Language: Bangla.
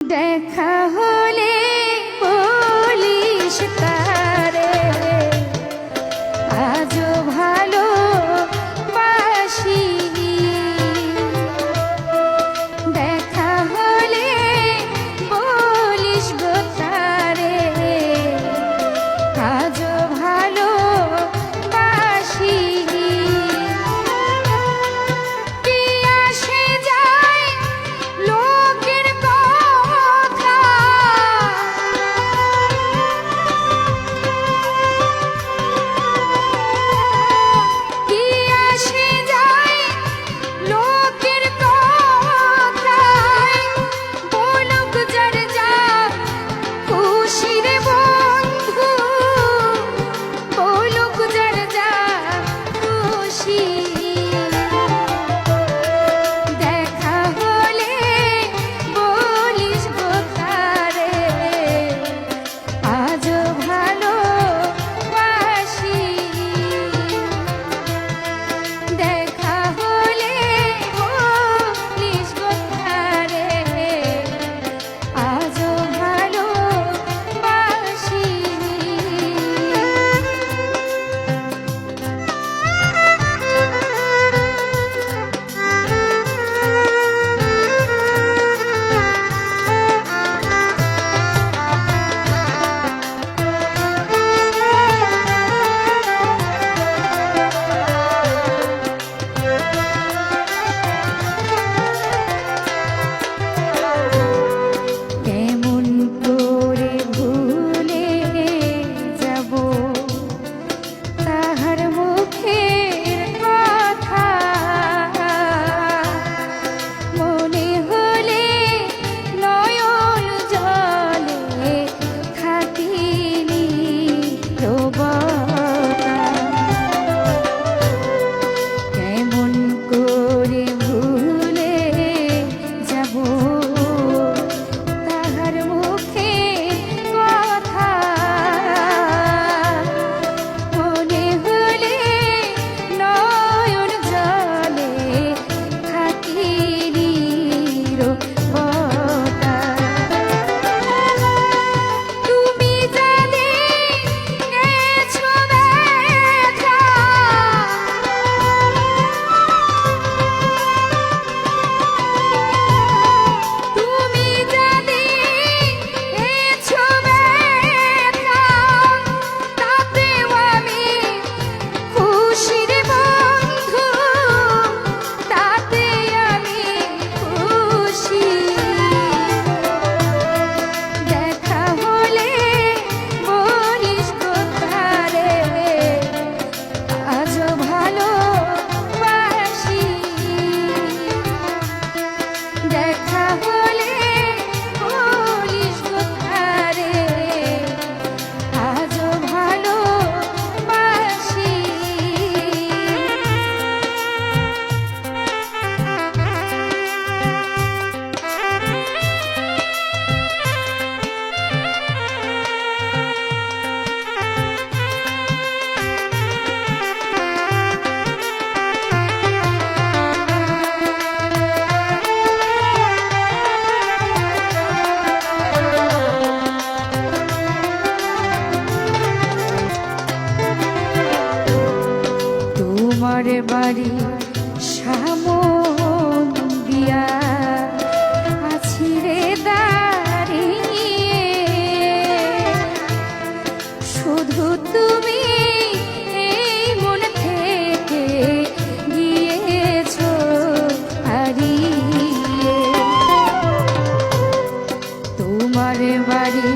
দেখা বাড়ি সামন দিয়া আছি রে দাঁড়িয়ে। শুধু তুমি এই মন থেকে গিয়েছ হারিয়ে। তোমার বাড়ি